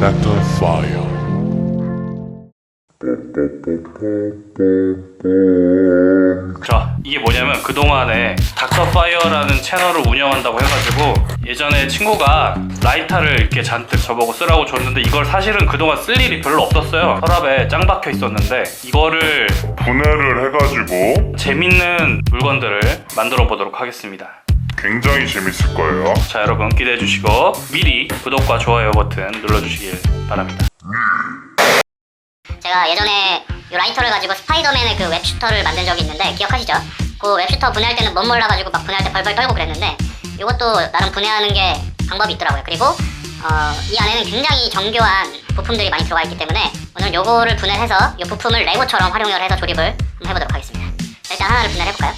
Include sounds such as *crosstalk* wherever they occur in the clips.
Nectar Fire. 자 이게 뭐냐면 그동안에 닥터파이어라는 채널을 운영한다고 해가지고 예전에 친구가 라이터를 이렇게 잔뜩 저보고 쓰라고 줬는데 이걸 사실은 그동안 쓸 일이 별로 없었어요 서랍에 짱 박혀 있었는데 이거를 분해를 해가지고 재밌는 물건들을 만들어 보도록 하겠습니다 굉장히 재밌을 거예요. 자 여러분 기대해 주시고 미리 구독과 좋아요 버튼 눌러주시길 바랍니다 제가 예전에 이 라이터를 가지고 스파이더맨의 그 웹슈터를 만든 적이 있는데 기억하시죠? 그 웹슈터 분해할 때는 못 몰라가지고 막 분해할 때 벌벌 떨고 그랬는데 이것도 나름 분해하는 게 방법이 있더라고요. 그리고 어, 이 안에는 굉장히 정교한 부품들이 많이 들어가 있기 때문에 오늘 요거를 분해해서 이 부품을 레고처럼 활용을 해서 조립을 한번 해보도록 하겠습니다. 자, 일단 하나를 분해를 해볼까요?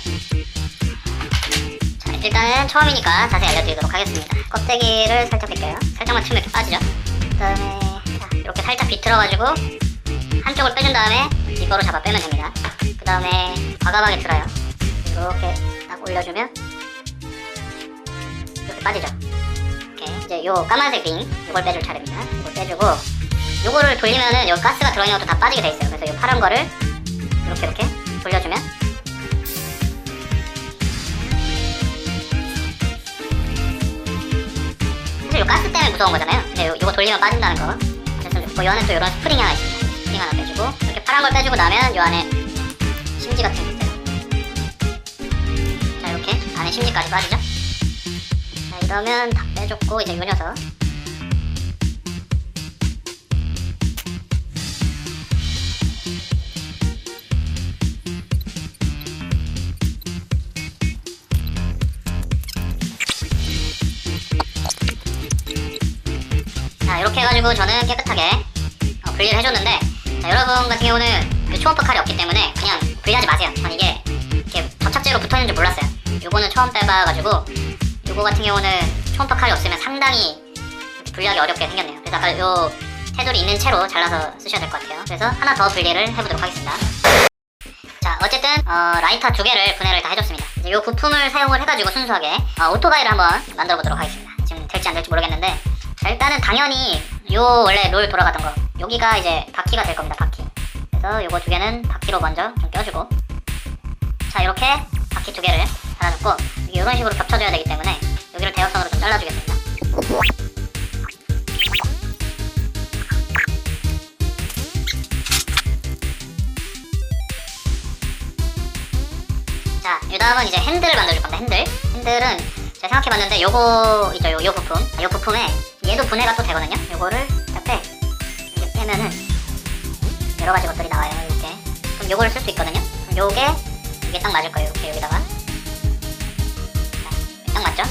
자, 일단은 처음이니까 자세히 알려드리도록 하겠습니다. 껍데기를 살짝 뺄게요. 살짝만 치면 이렇게 빠지죠? 그 다음에 자, 이렇게 살짝 비틀어가지고 한쪽을 빼준 다음에 이거로 잡아 빼면 됩니다. 그 다음에 과감하게 들어요. 이렇게 딱 올려주면 이렇게 빠지죠. 이렇게 이제 요 까만색 링 이걸 빼줄 차례입니다. 이걸 빼주고 요거를 돌리면은 요 가스가 들어있는 것도 다 빠지게 돼 있어요. 그래서 요 파란 거를 이렇게 이렇게 돌려주면 가스 때문에 무서운 거잖아요. 근데 요, 요거 돌리면 빠진다는 거. 그래서 뭐, 요 안에 또 이런 스프링이 하나 있습니다. 스프링 하나 빼주고 이렇게 파란 걸 빼주고 나면 요 안에 심지 같은 게 있어요. 자 이렇게 안에 심지까지 빠지죠. 자 이러면 다 빼줬고 이제 요 녀석 해가지고 저는 깨끗하게 어, 분리를 해줬는데 자 여러분 같은 경우는 이 초음파 칼이 없기 때문에 그냥 분리하지 마세요. 전 이게 이렇게 접착제로 붙어있는 줄 몰랐어요. 요거는 처음 빼봐가지고 요거 같은 경우는 초음파 칼이 없으면 상당히 분리하기 어렵게 생겼네요. 그래서 아까 요 테두리 있는 채로 잘라서 쓰셔야 될 것 같아요. 그래서 하나 더 분리를 해보도록 하겠습니다. 자 어쨌든 어, 라이터 두 개를 분해를 다 해줬습니다. 이제 요 부품을 사용을 해가지고 순수하게 어, 오토바이를 한번 만들어 보도록 하겠습니다. 지금 될지 안 될지 모르겠는데 자 일단은 당연히 요 원래 롤 돌아가던 거 여기가 이제 바퀴가 될 겁니다 바퀴 그래서 요거 두 개는 바퀴로 먼저 좀 껴주고 자 이렇게 바퀴 두 개를 달아놓고 이게 이런 식으로 겹쳐져야 되기 때문에 여기를 대각선으로 좀 잘라주겠습니다 자, 이 다음은 이제 핸들을 만들어줄 겁니다. 핸들. 핸들은 제가 생각해봤는데 요거 있죠, 요, 요 부품. 아, 요 부품에 얘도 분해가 또 되거든요. 요거를 딱 빼. 이렇게 빼면은 여러 가지 것들이 나와요. 이렇게. 그럼 요거를 쓸 수 있거든요. 그럼 요게 이게 딱 맞을 거예요. 이렇게 여기다가. 자, 딱 맞죠?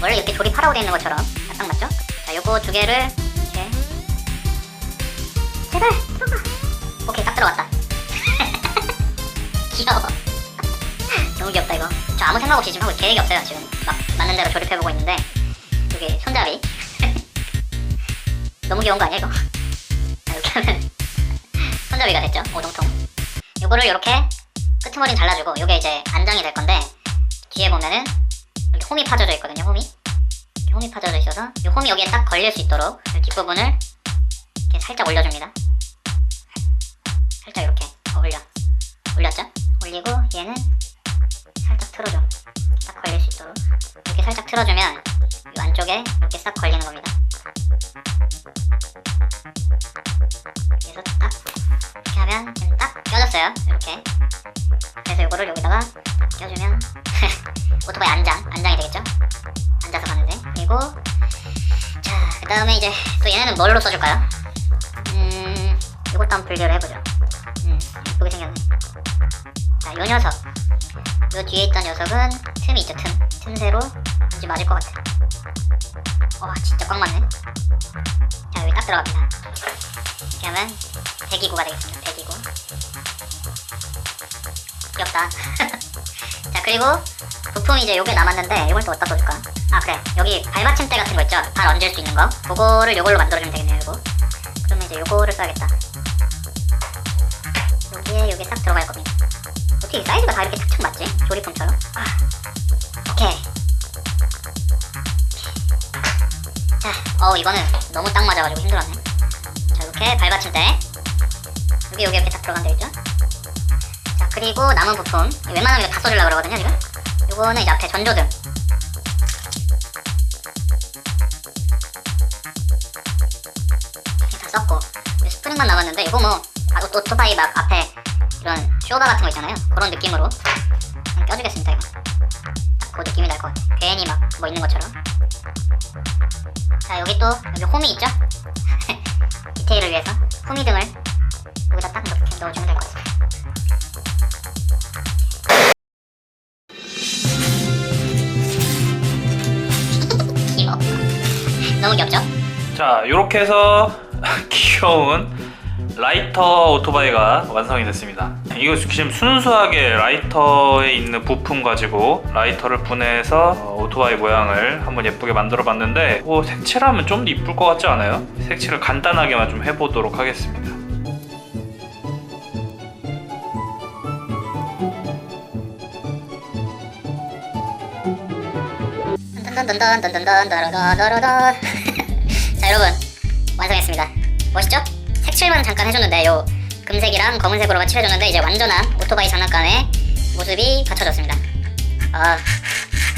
원래 이렇게 조립하라고 돼 있는 것처럼 자, 딱 맞죠? 자, 요거 두 개를 이렇게 제발 들어가. 오케이, 딱 들어갔다. *laughs* 귀여워. 너무 귀엽다 이거. 저 아무 생각 없이 지금 하고 계획이 없어요 지금. 막 맞는 대로 조립해보고 있는데 여기 손잡이. 너무 귀여운 거 아니야 이거? 자, 이렇게 하면 *laughs* 손잡이가 됐죠 오동통. 요거를 이렇게 끄트머리는 잘라주고 요게 이제 안장이 될 건데 뒤에 보면은 이렇게 홈이 파져져 있거든요 홈이. 홈이 파져져 있어서 요 홈이 여기에 딱 걸릴 수 있도록 이 뒷부분을 이렇게 살짝 올려줍니다. 살짝 이렇게 어, 올려. 올렸죠? 올리고 얘는 살짝 틀어줘. 딱 걸릴 수 있도록. 이렇게 살짝 틀어주면 이 안쪽에 이렇게 싹 걸리는 겁니다. 딱 껴졌어요. 이렇게. 그래서 이거를 여기다가 껴주면 *laughs* 오토바이 안장, 안장이 되겠죠? 앉아서 가는데. 그리고 자, 그 다음에 이제 또 얘네는 뭘로 써줄까요? 음, 이것도 한번 분류를 해보죠. 음, 예쁘게 생겼네. 자, 요 녀석. 요 뒤에 있던 녀석은 틈이 있죠, 틈. 틈새로 왠지 맞을 것 같아. 와, 진짜 꽉 맞네. 자, 여기 딱 들어갑니다. 이렇게 하면 대기구가 되겠습니다, 대기구. 귀엽다. *laughs* 자, 그리고 부품이 이제 요게 남았는데, 이걸 또 어디다 써줄까? 아, 그래. 여기 발받침대 같은 거 있죠? 발 얹을 수 있는 거. 그거를 요걸로 만들어주면 되겠네요, 요거. 그러면 이제 요거를 써야겠다. 여기에 요게 싹 들어갈 겁니다. 어떻게 이 사이즈가 다 이렇게 착착 맞지? 조립품처럼? 아, 오케이. 자, 어 이거는 너무 딱 맞아가지고 힘들었네. 이렇게 발받침대 여기 여기 이렇게 딱 들어가면 되겠죠? 자 그리고 남은 부품. 웬만하면 다 써주려고 그러거든요 지금. 요거는 이제 앞에 전조등. 다 썼고. 스프링만 남았는데 이거 뭐 오토바이 막 앞에 이런 쇼바 같은 거 있잖아요. 그런 느낌으로 껴주겠습니다 이거. 딱그 느낌이 날 것 같아요. 괜히 막 뭐 있는 것처럼. 자 여기 또 여기 홈이 있죠? *laughs* 디테일을 위해서. 홈이등을 여기다 딱 이렇게 넣어주면 될것귀 자 이렇게 해서 *laughs* 귀여운 라이터 오토바이가 완성이 됐습니다. 이거 지금 순수하게 라이터에 있는 부품 가지고 라이터를 분해해서 어, 오토바이 모양을 한번 예쁘게 만들어 봤는데 뭐 색칠하면 좀 이쁠 것 같지 않아요? 색칠을 간단하게만 좀 해보도록 하겠습니다. 자 여러분 완성했습니다. 멋있죠? 색칠만 잠깐 해줬는데 요 금색이랑 검은색으로만 칠해줬는데 이제 완전한 오토바이 장난감의 모습이 갖춰졌습니다. 아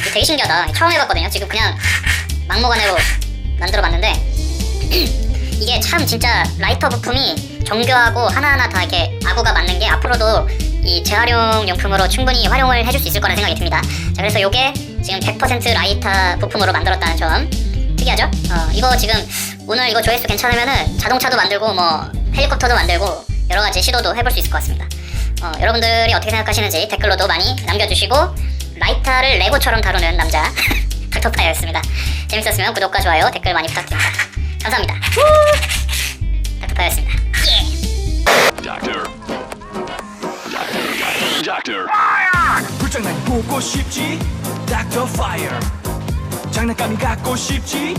이게 되게 신기하다. 처음 해봤거든요. 지금 그냥 막무가내로 만들어봤는데 *clears throat* 이게 참 진짜 라이터 부품이 정교하고 하나하나 다 이렇게 아구가 맞는 게 앞으로도 이 재활용 용품으로 충분히 활용을 해줄 수 있을 거라는 생각이 듭니다. 자, 그래서 요게 지금 100% 라이터 부품으로 만들었다는 점 특이하죠? 어, 이거 지금 오늘 이거 조회수 괜찮으면은 자동차도 만들고 뭐 헬리콥터도 만들고 여러 가지 시도도 해볼 수 있을 것 같습니다. 어, 여러분들이 어떻게 생각하시는지 댓글로도 많이 남겨주시고 라이터를 레고처럼 다루는 남자 *laughs* 닥터파이였습니다. 재밌었으면 구독과 좋아요 댓글 많이 부탁드립니다. 감사합니다. *laughs* 닥터파이였습니다. Doctor. Doctor. 불장난 보고 싶지 닥터 파이어 장난감이 갖고 싶지